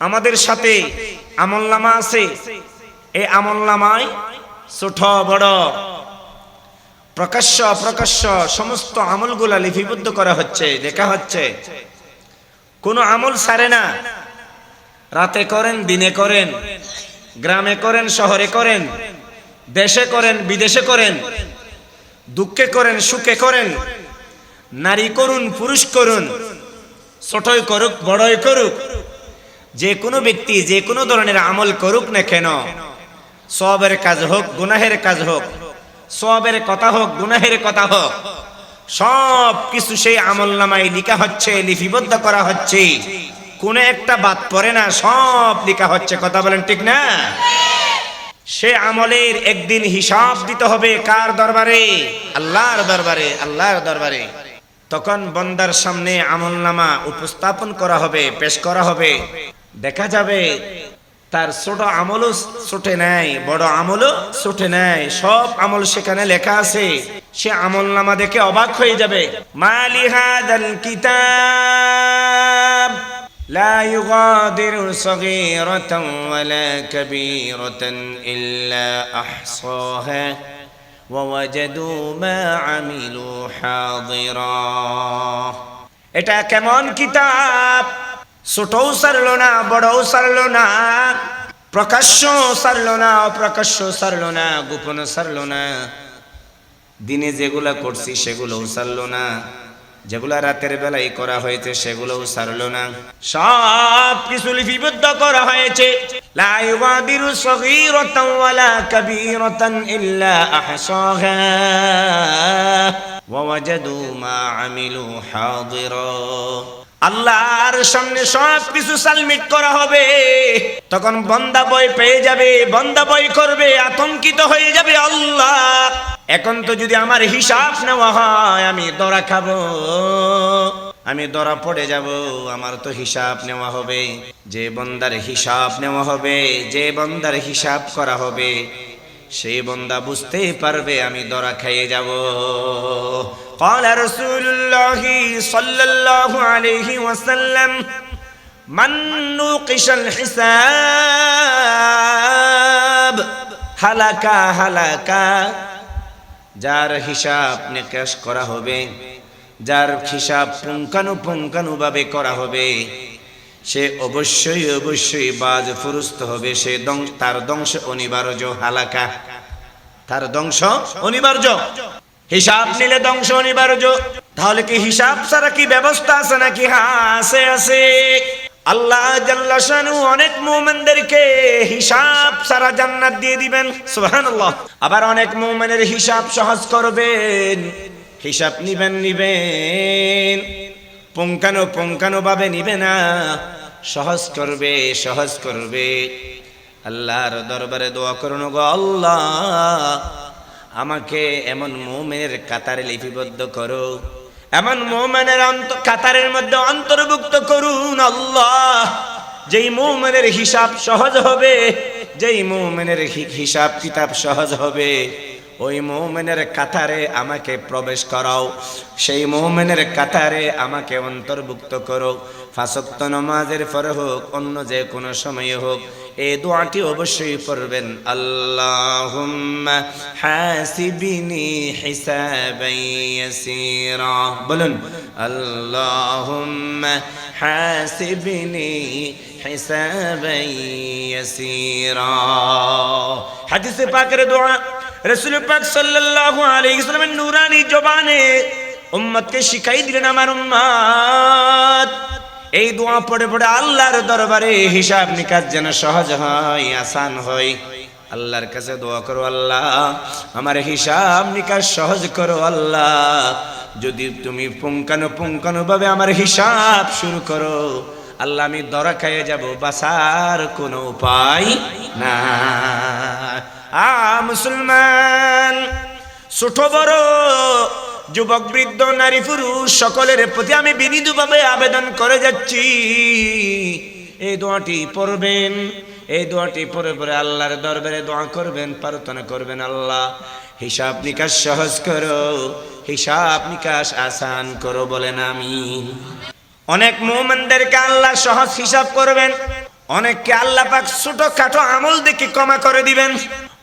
আমাদের সাথে আমলনামা আছে। এই আমলনামায় ছোট, বড়, প্রকাশ্য, অপ্রকাশ্য সমস্ত আমলগুলা লিপিবদ্ধ করা হচ্ছে, দেখা হচ্ছে। কোনো আমল সারে না। রাতে করেন, দিনে করেন, গ্রামে করেন, শহরে করেন, দেশে করেন, বিদেশে করেন, দুঃখে করেন, সুখে করেন, নারী করুন, পুরুষ করুন, ছোটই করুক, বড়ই করুক যে কোনো ব্যক্তি যে কোনো ধরনের আমল করুক না কেন সবের কাজ হোক, গুনাহের কাজ হোক সবের কথা হোক, গুনাহের কথা হোক সব কিছু সেই আমল নামায় লিখা হচ্ছে, লিপিবদ্ধ করা হচ্ছে। কোন একটা বাদ পড়ে না, সব লিখা হচ্ছে। কথা বলেন ঠিক না? সে আমলের একদিন হিসাব দিতে হবে কার দরবারে? আল্লাহর দরবারে আল্লাহর দরবারে। তখন বন্দার সামনে আমল নামা উপস্থাপন করা হবে, পেশ করা হবে। দেখা যাবে। তার ছোট আমলও ছোটে নাই বড় আমলও ছোটে নেয়। সব আমল সেখানে লেখা আছে। সে আমল নামা দেখে অবাক হয়ে যাবে। মালিহাদাল কিতাব। লা ইউগাদিরু সগীরাতান ওয়ালা কাবীরাতান ইল্লা আহসাহা। ওয়াজাদু মা আমিলু হাযিরা এটা কেমন কিতাব? ছোটও সারলো না, বড়ও সারলো না প্রকাশ্য সারলো না অপ্রকাশ্য সারলো না গোপন সারলো না। দিনে যেগুলা করছি সেগুলোও সারলো না। যেগুলা রাতের বেলায় করা হয়েছে সেগুলোও সারলো না। সব কিছু লিপিবদ্ধ করা হয়েছে। মা আমিলু হাদিরা। আল্লাহর সামনে সব কিছু সালমিট করা হবে। তখন বন্দা বই পেয়ে যাবে, বন্দা বই করবে, আতঙ্কিত হয়ে যাবে আল্লাহ। এখন তো যদি আমার হিসাব নেওয়া হয়, আমি দরা খাব। আমি দরা পড়ে যাব, আমার তো হিসাব নেওয়া হবে। যে বন্দার হিসাব নেওয়া হবে, যে বন্দার হিসাব করা হবে সেই বন্দা বুঝতেই পারবে আমি দরা খাইয়ে যাব। قال رسول الله صلى الله عليه وسلم من نوقش الحساب হালাকা হালাকা যার হিসাব নিকাশ করা হবে যার হিসাব পুঙ্খানু ভাবে করা হবে সে অবশ্যই অবশ্যই বাজ ফুরুস্ত হবে সে দং- তার ধ্বংস অনিবার্য হালাকা তার ধ্বংস অনিবার্য হিসাব নিলে ধ্বংস অনিবার্য। তাহলে কি হিসাব ছাড়া কি ব্যবস্থা আছে নাকি? হ্যাঁ আছে আছে। আল্লাহ জাল্লা শানু অনেক মুমিনদেরকে হিসাব সারা জান্নাত দিয়ে দিবেন। সুবহানাল্লাহ। আবার অনেক মুমিনের হিসাব সহজ করবেন। হিসাব নিবেন নিবেন। পুঙ্খানো পুঙ্খানো ভাবে নিবে না। সহজ করবে সহজ করবে। আল্লাহর দরবারে দোয়া করুন গো আল্লাহ। আমাকে এমন মোমেনের কাতারে লিপিবদ্ধ করো। এমন মোমেনের কাতারের মধ্যে অন্তর্ভুক্ত করুন আল্লাহ। যেই মোমেনের হিসাব সহজ হবে, যেই মোমেনের হিসাব কিতাব সহজ হবে, ওই মোমেনের কাতারে আমাকে প্রবেশ করাও। সেই মোমেনের কাতারে আমাকে অন্তর্ভুক্ত করো। ফাসক্ত নমাজের পরে হোক, অন্য যে কোনো সময়ে হোক এই দোয়াটি অবশ্যই পড়বেন। আল্লাহুম্মা হাসিবিনি হিসাবান ইয়াসীরা। বলুন, আল্লাহুম্মা হাসিবিনি হিসাবান ইয়াসীরা। হাদিসে পাকের দোয়া, রাসূল পাক সাল্লাল্লাহু আলাইহি সাল্লামের নূরানি জবানে উম্মতকে শিখাই দিলেন আমার উম্মত। এই দোয়া পড়ে পড়ে আল্লাহর দরবারে হিসাব নিকাশ যেন সহজ হয়, আসান হয়। আল্লাহর কাছে দোয়া করো আল্লাহ, আমার হিসাব নিকাশ সহজ করো আল্লাহ। যদি তুমি পুঙ্কানো পুঙ্কানো ভাবে আমার হিসাব শুরু করো, আল্লাহ আমি দরা খাইয়ে যাব বাসার কোনো উপায় না আ মুসলমান, ছোট বড় যুবক, বৃদ্ধ, নারী, পুরুষ, সকলের প্রতি আমি বিনীতভাবে আবেদন করে যাচ্ছি। এই দোয়াটি পড়বেন, এই দোয়াটি পরে পরে আল্লাহর দরবারে দোয়া করবেন, প্রার্থনা করবেন আল্লাহ। হিসাব নিকাশ সহজ করো, হিসাব নিকাশ আসান করো বলেন আমি অনেক মোমেনদেরকে আল্লাহ সহজ হিসাব করবেন, অনেককে আল্লাহ পাক ছোট খাটো আমল দেখি ক্ষমা করে দিবেন,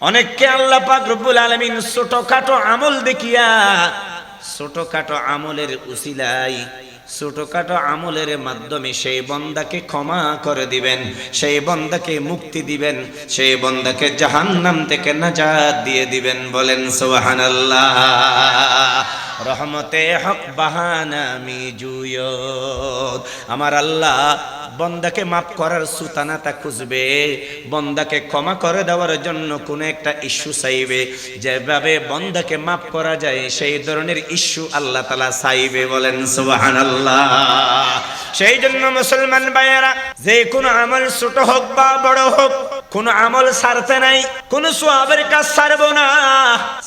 অনেককে আল্লাহ পাক রব্বুল আলামিন ছোট খাটো আমল দেখিয়া ছোট খাটো আমলের উসিলাই ছোটখাটো আমলের মাধ্যমে সেই বন্দাকে ক্ষমা করে দিবেন, সেই বন্দাকে মুক্তি দিবেন, সেই বন্দাকে জাহান্নাম থেকে নাজাত দিয়ে দিবেন বলেন সুবহানাল্লাহ। রহমতে হক বাহানা আমি জুয়ত আমার আল্লাহ বন্দাকে মাফ করার সুতানাটা খুঁজবে, বন্দাকে ক্ষমা করে দেওয়ার জন্য কোন একটা ইস্যু চাইবে। যেভাবে বন্দাকে মাফ করা যায়, সেই ধরনের ইস্যু আল্লাহ তালা চাইবে বলেন সুবাহান আল্লাহ সেই জন্য মুসলমান ভাইয়েরা, যে কোনো আমল ছোট হোক বা বড় হোক কোন আমল সারতে নাই, কোন সোয়াবের কাজ ছাড়বো না।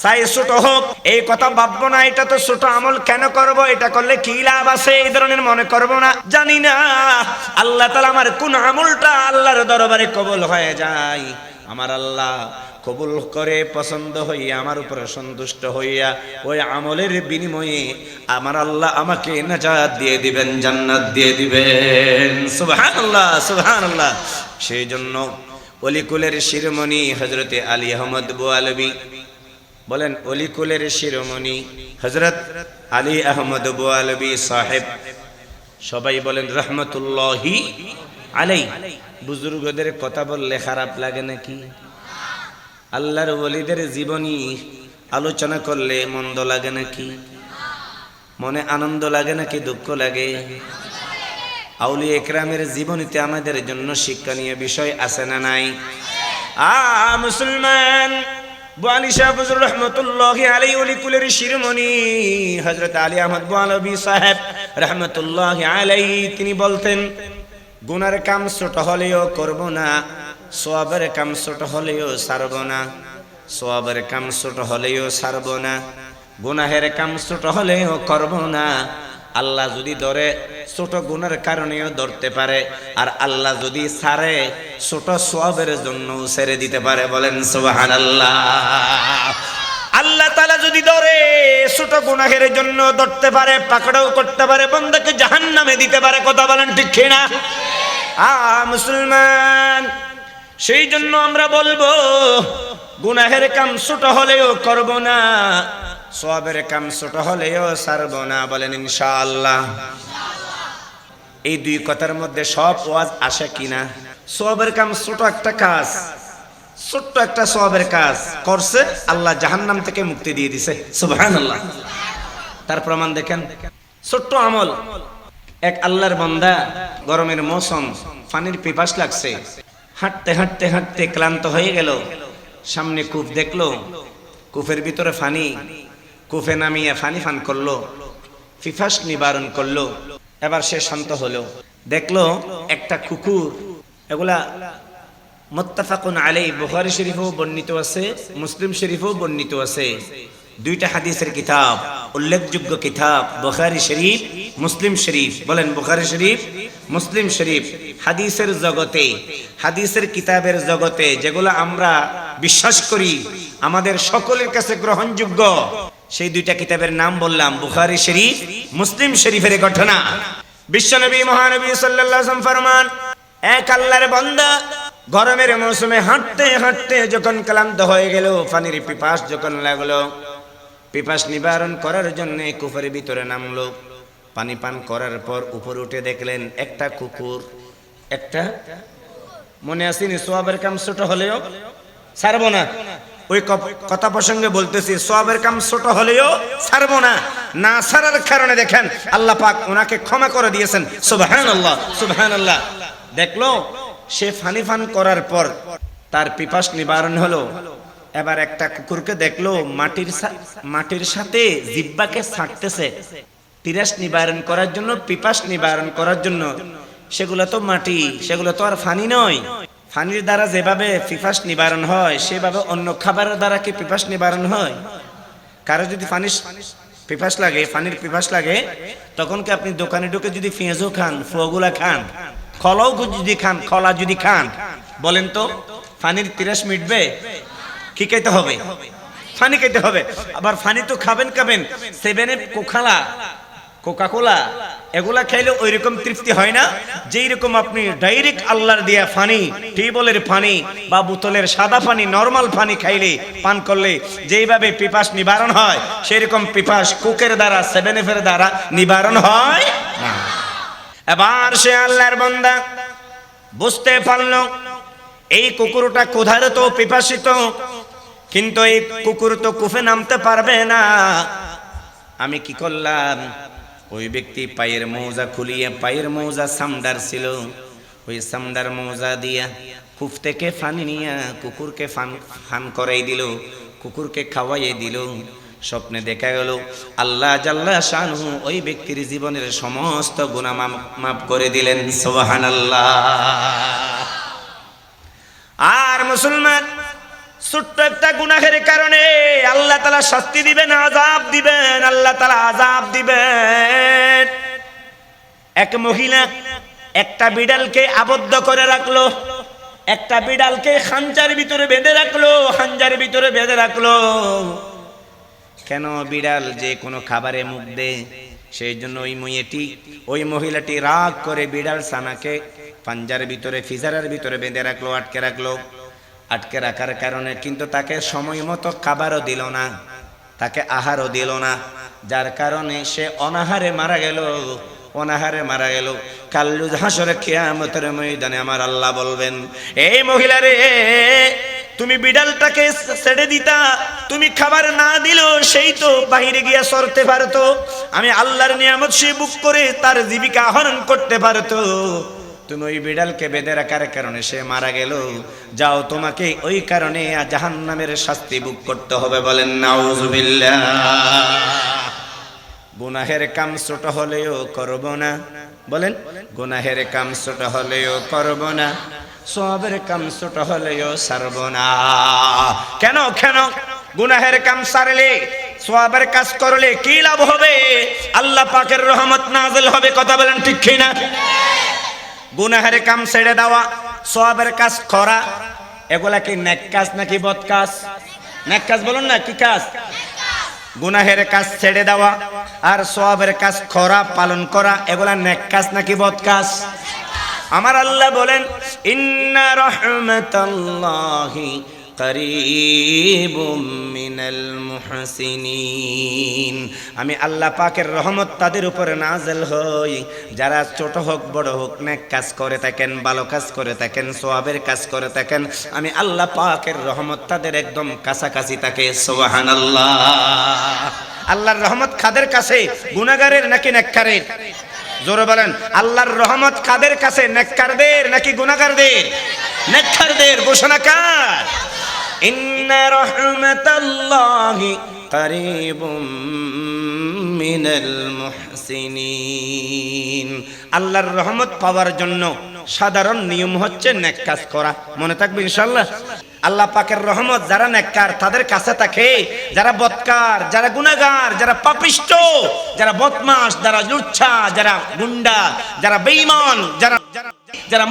সাই ছোট হোক, এই কথা ভাববো না, এটা তো ছোট আমল, কেন করব? এটা করলে কি লাভ আছে? এই ধরনের মনে করব না। জানি না। আল্লাহ তালা আমার কোন আমলটা আল্লাহর দরবারে কবল হয়ে যায়। আমার আল্লাহ কবুল করে পছন্দ হইয়া, আমার উপরে সন্তুষ্ট হইয়া, ওই আমলের বিনিময়ে আমার আল্লাহ আমাকে নাজাত দিয়ে দিবেন, জান্নাত দিয়ে দিবেন। সুবহানাল্লাহ সুবহানাল্লাহ। সেই জন্য অলিকুলের শিরোমণি হজরতে আলী আহমদ বোয়ালবি। বলেন, অলিকুলের শিরোমণি হজরত আলী আহমদ বোয়ালবি সাহেব। সবাই বলেন, রহমতুল্লাহি আলাই বুজুর্গদের কথা বললে খারাপ লাগে নাকি? আল্লাহর ওলিদের জীবনী আলোচনা করলে মন্দ লাগে নাকি? মনে আনন্দ লাগে নাকি, দুঃখ লাগে? আউলি একরামের জীবনীতে আমাদের জন্য শিক্ষণীয় বিষয় আছে না নাই? আ, মুসলমান, বোয়ালি সাহেব হুজুর রহমতুল্লাহ আলী অলি কুলের শিরোমণি হজরত আলী আহমদ বোয়ালবি সাহেব রহমতুল্লাহ আলাই তিনি বলতেন, গুনার কাম ছোট হলেও করব না, সোয়াবের কাম ছোট হলেও সারব না, সোয়াবের কাম ছোট হলেও সারব না, গুনাহের কাম ছোট হলেও করব না আল্লাহ যদি ধরে ছোট গুণের কারণেও ধরতে পারে, আর আল্লাহ যদি ছাড়ে ছোট সোয়াবের জন্য ছেড়ে দিতে পারে বলেন সুবাহান আল্লাহ আল্লাহ তালা যদি ধরে, ছোট গুনাহের জন্য ধরতে পারে, পাকড়াও করতে পারে, বন্দাকে জাহান নামে দিতে পারে, কথা বলেন ঠিক না মুসলমান, সেই জন্য আমরা বলব, গুনাহের কাম ছোট হলেও করব না। সবের কাম ছোট হলেও সারব না, বলেন ইনশাআল্লাহ। এই দুই কথার মধ্যে সব ওয়াজ আসে কিনা? সবের কাম ছোট একটা কাজ, ছোট্ট একটা সবের কাজ করছে, আল্লাহ জাহান্নাম থেকে মুক্তি দিয়ে দিছে, সুবহানাল্লাহ। তার প্রমাণ দেখেন, ছোট্ট আমল, এক আল্লাহর বান্দা গরমের মৌসুম, পানির পিপাস লাগছে, হাঁটতে হাঁটতে হাঁটতে ক্লান্ত হয়ে গেল, সামনে কূপ দেখল, কূপের ভিতরে ফানি কূপে নামিয়ে ফানি ফান করল পিপাস নিবারণ করল, এবার সে শান্ত হলো। দেখল একটা কুকুর, এগুলা মোত্তাফাকুন আলাই বুখারী শরীফও বর্ণিত আছে, মুসলিম শরীফও বর্ণিত আছে। দুইটা হাদিসের কিতাব, উল্লেখযোগ্য কিতাব, বুখারী শরীফ, মুসলিম শরীফ। বলেন, বুখারী শরীফ, মুসলিম শরীফ, হাদিসের জগতে, হাদিসের কিতাবের জগতে, যেগুলো আমরা বিশ্বাস করি, আমাদের সকলের কাছে গ্রহণযোগ্য। সেই দুইটা কিতাবের নাম বললাম, বুখারী শরীফ, মুসলিম শরীফের ঘটনা। বিশ্বনবী, মহানবী ওয়াসাল্লাম ফরমান, এক আল্লাহর বান্দা গরমের মৌসুমে হাঁটতে হাঁটতে যখন ক্লান্ত হয়ে গেল, পানির পিপাস যখন লাগল, পিপাস নিবারণ করার জন্য কুফের ভিতরে নামলো। পানি পান করার পর উপরে উঠে দেখলেন, একটা কুকুর, একটা, মনে আসেনি সোয়াবের কাম ছোট হলেও ছাড়বো না। ওই কথা প্রসঙ্গে বলতেছি সোয়াবের কাম ছোট হলেও ছাড়বো না। না ছাড়ার কারণে দেখেন, আল্লাহ পাক ওনাকে ক্ষমা করে দিয়েছেন। সুবহান আল্লাহ সুবহান আল্লাহ দেখল, সে ফানি ফান করার পর তার পিপাস নিবারণ হলো। এবার একটা কুকুরকে দেখল, মাটির মাটির সাথে জিব্বাকে ছাড়তেছে। তিরাস নিবারণ করার জন্য, পিপাস নিবারণ করার জন্য। সেগুলো তো মাটি, সেগুলো তো আর ফানি নয়। ফানির দ্বারা যেভাবে পিপাস নিবারণ হয়, সেভাবে অন্য খাবারের দ্বারা কি পিপাস নিবারণ হয়? কারও যদি ফানিস পিপাস লাগে, ফানির পিপাস লাগে, তখন কি আপনি দোকানে ঢুকে যদি পেঁয়াজও খান, ফুয়াগুলা খান খলাও যদি খান খলা যদি খান, বলেন তো, ফানির তিরাস মিটবে? কি খাইতে হবে? ফানি খাইতে হবে। আবার ফানি তো খাবেন খাবেন। সেভেনে কোখালা কোকা কোলা এগুলা খাইলে ওই রকম তৃপ্তি হয় না। যেই রকম আপনি ডাইরেক্ট আল্লাহর দিয়া পানি টিউবওয়েলের পানি বা বোতলের সাদা পানি নর্মাল পানি খাইলে, পান করলে যেইভাবে পিপাস নিবারণ হয় সেই রকম পিপাস কুকের দ্বারা সেভেন এফের দ্বারা নিবারণ হয় এবার সে আল্লাহর বন্দা বুঝতে পারল, এই কুকুরটা ক্ষুধারত, পিপাসিত, কিন্তু এই কুকুর তো কুফে নামতে পারবে না। আমি কি করলাম? ওই ব্যক্তি পায়ের মৌজা খুলিয়ে পায়ের মৌজা সামডার ছিল। ওই সামডার মৌজা দিয়া কুফ থেকে ফানি নিয়ে কুকুরকে ফান ফান করাই দিল, কুকুরকে খাওয়াইয়ে দিল। স্বপ্নে দেখা গেল, আল্লাহ জাল্লা শানহু ওই ব্যক্তির জীবনের সমস্ত গুণা মাফ করে দিলেন। সোহান আল্লাহ আর মুসলমান ছোট্ট একটা গুনাহের কারণে আল্লাহ তালা শাস্তি দিবেন আজাব দিবেন, আল্লাহ তালা আজাব দিবেন। এক মহিলা একটা বিড়ালকে আবদ্ধ করে রাখল, একটা বিড়ালকে খাঞ্জার ভিতরে বেঁধে রাখল, খাঞ্জার ভিতরে বেঁধে রাখল। কেন বিড়াল যে কোনো খাবারে মুখ দে সেই জন্য ওই মেয়েটি, ওই মহিলাটি রাগ করে বিড়াল সানাকে পাঞ্জার ভিতরে, ফিজারের ভিতরে বেঁধে রাখল, আটকে রাখল। আটকে রাখার কারণে কিন্তু তাকে সময় মতো খাবারও দিল না, তাকে আহারও দিল না। যার কারণে সে অনাহারে মারা গেল, অনাহারে মারা গেল। কাল্লু হাসরে খেয়ামতের ময়দানে আমার আল্লাহ বলবেন, এই মহিলারে, তুমি বিড়ালটাকে ছেড়ে দিতা, তুমি খাবার না দিল, সেই তো বাহিরে গিয়া সরতে পারতো। আমি আল্লাহর নিয়ামত সে বুক করে তার জীবিকা আহরণ করতে পারতো। তুমি ওই বিড়ালকে বেঁধে রাখার কারণে সে মারা গেল। যাও তোমাকে ওই কারণে জাহান নামের শাস্তি বুক করতে হবে বলেন নাউজুবিল্লাহ গুনাহের কাম ছোট হলেও করব না। বলেন, গুনাহের কাম ছোট হলেও করব না। সবের কাম ছোট হলেও সারব না। কেন কেন? গুনাহের কাম সারলে সোয়াবের কাজ করলে কি লাভ হবে? আল্লাহ পাকের রহমত নাজল হবে, কথা বলেন ঠিক না গুনাহের কাম ছেড়ে দেওয়া সবের কাজ করা এগুলা কি নেক কাজ নাকি বদ কাজ? নেক কাজ বলুন না, কি কাজ? গুনাহের কাজ ছেড়ে দেওয়া আর সবের কাজ করা পালন করা, এগুলা নেক কাজ নাকি বদ কাজ? আমার আল্লাহ বলেন, ইন্না রহমতাল্লাহি আমি আল্লাহ পাকের রহমত তাদের উপরে নাজেল হই। যারা ছোট হোক, বড় হোক, নেক কাজ করে থাকেন, ভালো কাজ করে থাকেন, সোয়াবের কাজ করে থাকেন, আমি আল্লাহ পাকের রহমত তাদের একদম কাছাকাছি থাকে। সোহান আল্লাহ আল্লাহর রহমত খাদের কাছে? গুনাগারের নাকি নেককারের? জোরে বলেন, আল্লাহর রহমত কাদের কাছে? নেককারদের নাকি গুনাগারদের নেককারদের, ঘোষণা কার ইন্না রহমাতাল্লাহি করিবুম মিনাল মুহসিনিন আল্লাহর রহমত পাওয়ার জন্য সাধারণ নিয়ম হচ্ছে নেক কাজ করা। মনে থাকবে ইনশাআল্লাহ? আল্লাহ পাকের রহমত যারা নেককার, তাদের কাছে থাকে। যারা বৎকার, যারা গুনাগার যারা পাপিষ্ট, যারা বদমাস যারা লুচ্ছা, যারা গুন্ডা, যারা বেঈমান, যারা যারা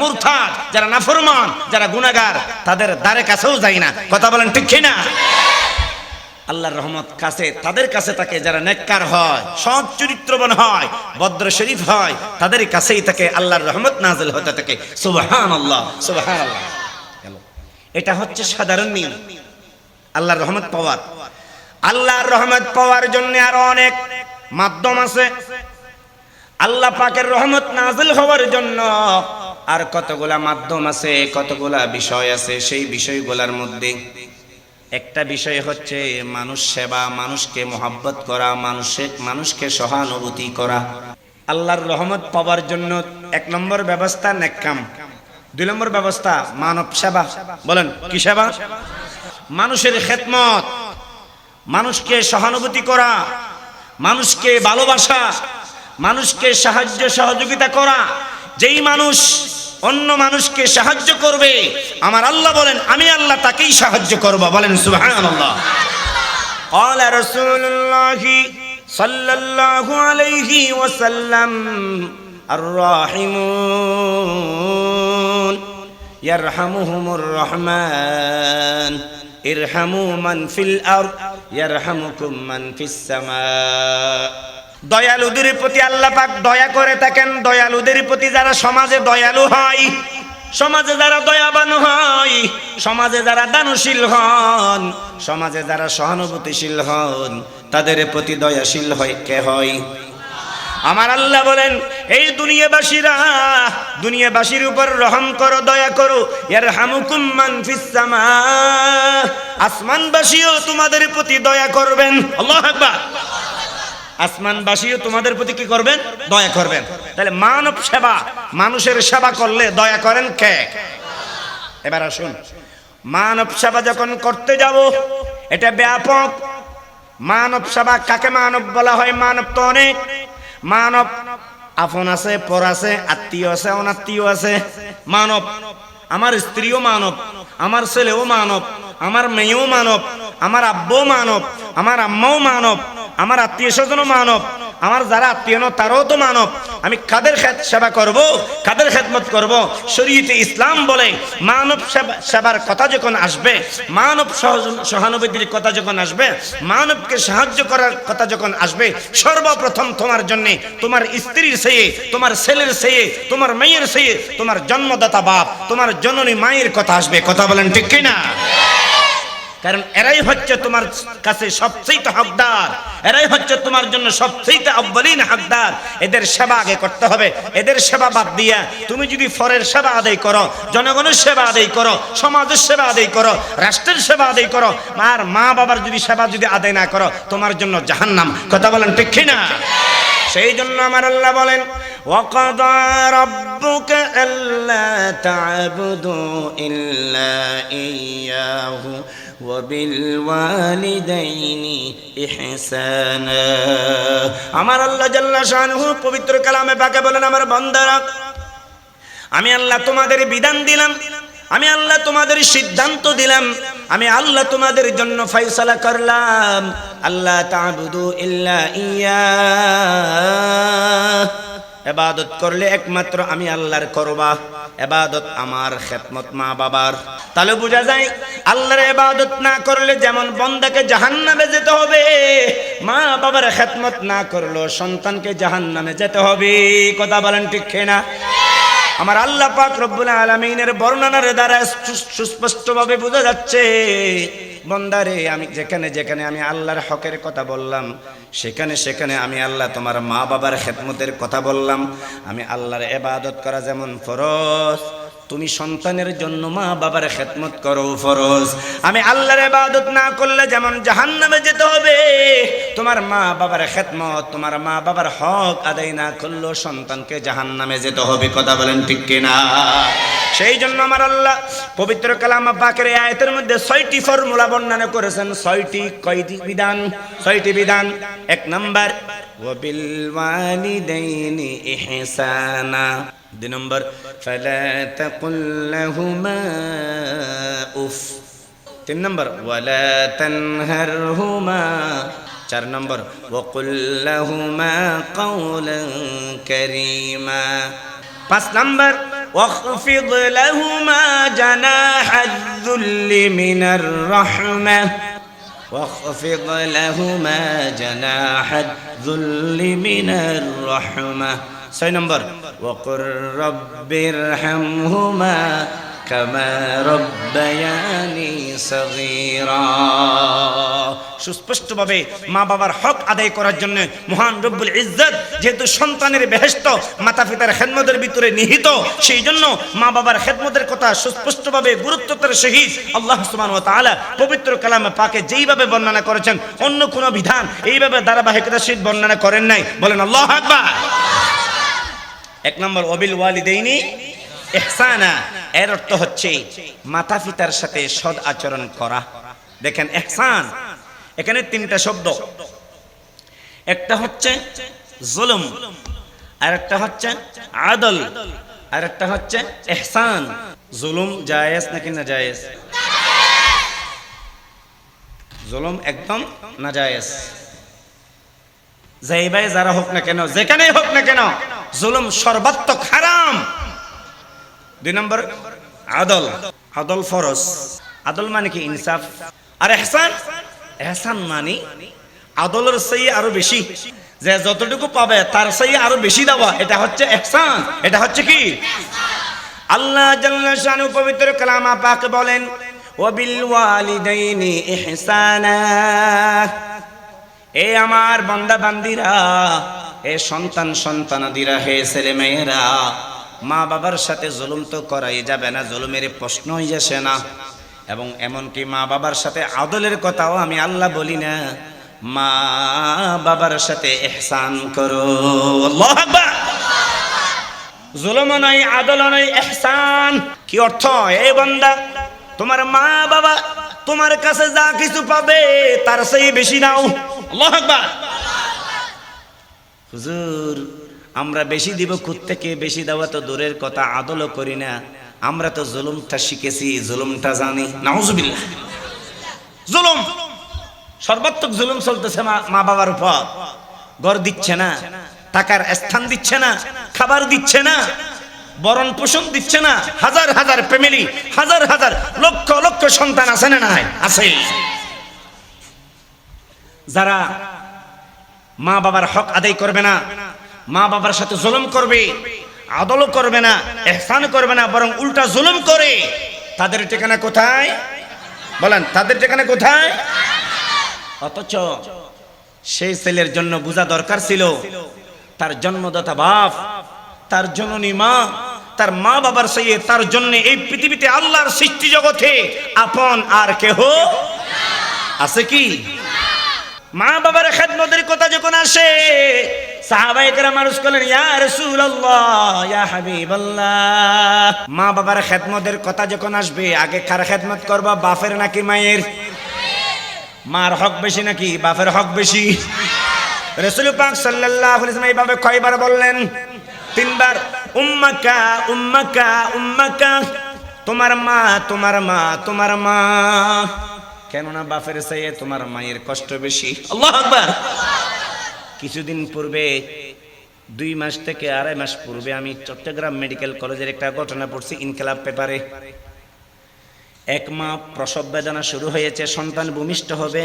মূর্খার যারা নাফরমান, যারা গুনাগার তাদের দ্বারে কাছেও যায় না। কথা বলেন ঠিক না আল্লাহর রহমত কাছে, তাদের কাছে থাকে যারা নেককার হয় সৎ চরিত্রবান হয় ভদ্র শরীফ হয়, তাদের কাছেই থাকে আল্লাহর রহমত নাজেল হতে থাকে। সুবহান আল্লাহ সুবহান আল্লাহ এটা হচ্ছে সাধারণ নিয়ম। আল্লাহর রহমত পাওয়ার। আল্লাহর রহমত পাওয়ার জন্য আরও অনেক মাধ্যম আছে। আল্লাহ পাকের রহমত নাজিল হওয়ার জন্য আর কতগুলা মাধ্যম আছে, কতগুলা বিষয় আছে, সেই বিষয়গুলোর মধ্যে একটা বিষয় হচ্ছে মানুষ সেবা, মানুষকে মোহাব্বত করা মানুষের মানুষকে সহানুভূতি করা। আল্লাহর রহমত পাওয়ার জন্য এক নম্বর ব্যবস্থা নেকাম দুই নম্বর ব্যবস্থা মানব সেবা। বলেন, কি সেবা? মানুষের খেদমত, মানুষকে সহানুভূতি করা, মানুষকে ভালোবাসা, মানুষকে সাহায্য সহযোগিতা করা যেই মানুষ অন্য মানুষকে সাহায্য করবে আমার আল্লাহ বলেন আমি আল্লাহ তাকেই সাহায্য করব বলেন সুবহানাল্লাহ قال رسول الله صلى الله عليه وسلم الراحمون يرحمهم الرحمن ارحموا من في الأرض يرحمكم من في السماء দয়ালুদের প্রতি আল্লাহ পাক দয়া করে থাকেন। দয়ালুদের প্রতি যারা সমাজে দয়ালু হয়, সমাজে যারা দয়াবান হয়, সমাজে যারা দানশীল হন, সমাজে যারা সহানুভূতিশীল হন, তাদের প্রতি দয়াশীল হয় কে হয়? আমার আল্লাহ বলেন, এই দুনিয়াবাসীরা, দুনিয়াবাসীর উপর রহম করো, দয়া করো। এর হামুকুম মান ফিস সামা আসমানবাসীও তোমাদের প্রতি দয়া করবেন। আল্লাহু আকবার। আসমানবাসীও তোমাদের প্রতি কি করবেন? দয়া করবেন। তাহলে মানব সেবা, মানুষের সেবা করলে দয়া করেন কে? এবার আসুন। মানব সেবা যখন করতে যাব, এটা ব্যাপক। মানব সেবা কাকে মানব বলা হয়? মানব তো অনেক। মানব আপন আছে, পর আছে, আত্মীয় আছে, অনাত্মীয় আছে। মানব, আমার স্ত্রীও মানব, আমার ছেলেও মানব, আমার মেয়েও মানব। আমার আব্বও মানব, আমার আম্মাও মানব, আমার আত্মীয় স্বজনও মানব, আমার যারা আত্মীয় তারাও তো মানব। আমি কাদের খেত সেবা করব, কাদের খেদমত করব? শরীয়তে ইসলাম বলে মানব সেবা- সেবার কথা যখন আসবে, মানব সহানুভূতির কথা যখন আসবে, মানবকে সাহায্য করার কথা যখন আসবে, সর্বপ্রথম তোমার জন্যে তোমার স্ত্রীর সেয়ে তোমার ছেলের সেয়ে তোমার মেয়ের সেয়ে তোমার জন্মদাতা বাপ, তোমার জননী মায়ের কথা আসবে। কথা বলেন ঠিক কিনা? কারণ এরাই হচ্ছে তোমার কাছে সবচেয়ে হকদার এরাই হচ্ছে তোমার জন্য সবচেয়ে আব্বালিন হকদার এদের সেবা আগে করতে হবে এদের সেবা বাদ দিয়া তুমি যদি ফরের সেবা আদায় করো জনগণের সেবা আদায় করো সমাজের সেবা আদায় করো রাষ্ট্রের সেবা আদায় করো আর মা বাবার যদি সেবা যদি আদায় না করো তোমার জন্য জাহান্নাম কথা বলেন ঠিক না সেই জন্য আমার আল্লাহ বলেন وقضى ربك ألا تعبدوا إلا إياه وبالوالدين إحسانا আমার আল্লাহ জাল্লা শানহু পবিত্র কালামে পাকে বলেন, আমার বান্দারা, আমি আল্লাহ তোমাদের বিধান দিলাম, আমি আল্লাহ তোমাদের সিদ্ধান্ত দিলাম, আমি আল্লাহ তোমাদের জন্য ফয়সালা করলাম। আল্লাহ তাবুদু ইল্লা ইয়া। এবাদত করলে একমাত্র আমি আল্লাহর করবা। এবাদত আমার খেতমত মা বাবার। তাহলে বোঝা যায়, আল্লাহর এবাদত না করলে যেমন বন্দাকে জাহান নামে যেতে হবে, মা বাবার খেতমত না করল সন্তানকে জাহান নামে যেতে হবে। কথা বলেন ঠিক না আমার আল্লাহ পাক রব্বুল আলমিনের বর্ণনার দ্বারা সুস্পষ্টভাবে বোঝা যাচ্ছে, বন্দারে, আমি যেখানে যেখানে আমি আল্লাহর হকের কথা বললাম, সেখানে সেখানে আমি আল্লাহ তোমার মা বাবার খেদমতের কথা বললাম, আমি আল্লাহর এবাদত করা যেমন ফরজ তুমি সন্তানের জন্য মা বাবার খেদমত করো, ফরজ। আমি আল্লাহর এবাদত না করলে যেমন জাহান্নামে যেতে হবে। তোমার মা বাবার খেদমত, তোমার মা বাবার হক আদায় না করলেও সন্তানকে জাহান্নামে যেতে হবে, কথা বলেন ঠিক কিনা? সেই জন্য আমার আল্লাহ পবিত্র কালাম এই আয়াতের মধ্যে ছয়টি ফর্মুলা বর্ণনা করেছেন। ছয়টি কয়টি বিধান? ছয়টি বিধান। এক নাম্বার, ওয়াবিল ওয়ালিদাইনি ইহসানা। দুই নম্বর ফালা তাকুল লাহুমা উফ তিন নম্বর ওয়ালা তানহারহুমা চার নম্বর ওয়াকুল লাহুমা কাওলান কারীমা পাঁচ নম্বর واخفض لهما جناح الذل من الرحمة واخفض لهما جناح الذل من الرحمة ছয় নম্বর। ওকর রব্বির হামহুমা কামা রব্বায়ানি সগীরা। সুস্পষ্টভাবে মা বাবার হক আদায় করার জন্য মহান রব্বুল ইজ্জত যেহেতু সন্তানের বেহেস্ত মাতা পিতার খেদমতের ভিতরে নিহিত সেই জন্য মা বাবার খেদমতের কথা সুস্পষ্টভাবে গুরুত্বতর সহিত আল্লাহ সুমান ও তালা পবিত্র কালামে পাকে যেইভাবে বর্ণনা করেছেন অন্য কোনো বিধান এইভাবে ধারাবাহিকতার সহিত বর্ণনা করেন নাই। বলেন আল্লাহ আকবার। এক নম্বর অবিল ওয়ালিদাইনি ইহসানা। এর অর্থ হচ্ছে মাতা পিতার সাথে সদ আচরণ করা। দেখেন, ইহসান, এখানে তিনটা শব্দ। একটা হচ্ছে জুলুম আর একটা হচ্ছে আদল আর একটা হচ্ছে ইহসান। জুলুম জায়েজ নাকি না জায়েজ? জুলুম একদম না জায়েজ। যেই যারা হোক না কেন, যেখানেই হোক না কেন জুলুম সর্বাত্মক হারাম। দুই নম্বর, আদল। আদল ফরজ। আদল মানে কি? ইনসাফ। আর এহসান? এহসান মানে আদলের সেই আরও বেশি। যে যতটুকু পাবে, তার সেই আরও বেশি দেওয়া। এটা হচ্ছে এহসান। এটা হচ্ছে কি? আল্লাহ জাল্লা শানু পবিত্র কালামা পাক বলেন ওয়ালিদাইনি ইহসানা। এ আমার বান্দা বান্দিরা এ সন্তান সন্তানাদিরা, হে ছেলে মেয়েরা, মা বাবার সাথে জুলুম তো করাই যাবে না, জুলুমের প্রশ্নই আসে না। এবং এমনকি মা বাবার সাথে আদলের কথাও আমি আল্লাহ বলি না। মা বাবার সাথে এহসান করো। জুলুম নয় আদল নয় এহসান কি অর্থ? এই বান্দা, তোমার মা বাবা তোমার কাছে যা কিছু পাবে, তার সেই বেশি নাও। আল্লাহু আকবার! হুজুর, আমরা বেশি দিব খুদ থেকে বেশি দেওয়া তো দূরের কথা, আদলও করি না। আমরা তো জুলুমটা শিখেছি, জুলুমটা জানি। নাউজুবিল্লাহ। জুলুম। সর্বাত্মক জুলুম চলতেছে মা বাবার উপর। ঘর দিচ্ছে না, টাকার স্থান দিচ্ছে না, খাবার দিচ্ছে না, বরণ পোষণ দিচ্ছে না, হাজার হাজার ফ্যামিলি, হাজার হাজার লক্ষ লক্ষ সন্তান আছে না নাই? আছে। যারা মা বাবার হক আদায় করবে না। মা বাবার সাথে জুলুম করবে, আদলও করবে না, এহসান করবে না, বরং উল্টা জুলুম করে। তাদের ঠিকানা কোথায়? বলেন, তাদের ঠিকানা কোথায়? অথচ সেই ছেলের জন্য বোঝা দরকার ছিল, তার জন্মদাতা বাপ, তার জননী মা, তার মা বাবার সইয়ে তার জন্য এই পৃথিবীতে আল্লাহর সৃষ্টি জগতে আপন আর কেহ আছে কি? মা বাবার খেদমতের কথা যখন আসে মানুষ করলেন মা বাবার খেদমতের কথা যখন আসবে, আগে কার খেদমত নাকি মায়ের? মার হক বেশি নাকি? বাপের হক বেশি। রসুল পাক আলাইহি এইভাবে কয়বার বললেন, তিনবার, উম্মাকা উম্মাকা উম্মাকা। তোমার মা তোমার মা তোমার মা। কেননা বাপের চাইয়ে তোমার মায়ের কষ্ট বেশি। আল্লাহ আকবার। কিছুদিন পূর্বে দুই মাস থেকে আড়াই মাস পূর্বে আমি চট্টগ্রাম মেডিকেল কলেজের একটা ঘটনা পড়ছি ইনকেলাব পেপারে। এক মা প্রসব বেদনা শুরু হয়েছে সন্তান ভূমিষ্ঠ হবে।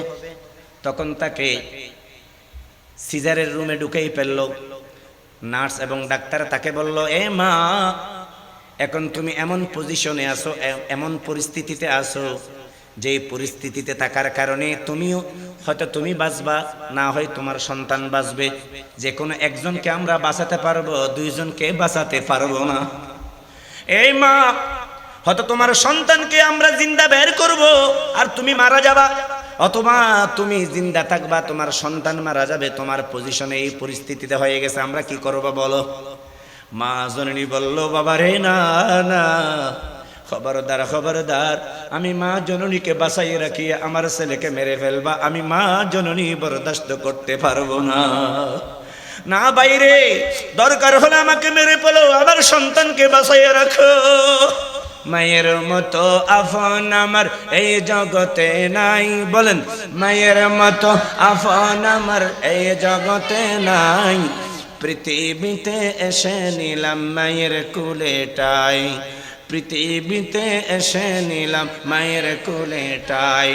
তখন তাকে সিজারের রুমে ঢুকেই ফেলল। নার্স এবং ডাক্তার তাকে বলল এ মা এখন তুমি এমন পজিশনে আছো এমন পরিস্থিতিতে আছো যে পরিস্থিতিতে থাকার কারণে তুমিও, হয়তো তুমি বাঁচবা, না হয় তোমার সন্তান বাঁচবে। যে কোনো একজনকে আমরা বাঁচাতে পারব, দুইজনকে বাঁচাতে পারব না। এই মা, হয়তো তোমার সন্তানকে আমরা জিন্দা বের করব, আর তুমি মারা যাবা। অথবা তুমি জিন্দা থাকবা, তোমার সন্তান মারা যাবে, তোমার পজিশনে এই পরিস্থিতিতে হয়ে গেছে। আমরা কি করব বলো? মা জননী বলল বাবা রে না না। খবরদার খবরদার। আমি মা জননীকে বাঁচাই রাখি আমার ছেলেকে মেরে ফেলবা। আমি মা জননী বরদাস্ত করতে পারব না। না বাইরে, দরকার হলে আমাকে মেরে পেল আমার সন্তানকে বাঁচাইয়া রাখো। মায়ের মতো আফন আমার এই জগতে নাই। বলেন, মায়ের মতো আফন আমার এই জগতে নাই। পৃথিবীতে এসে নিলাম মায়ের কুলেটাই পৃথিবীতে এসে নিলাম মায়ের কুলেটাই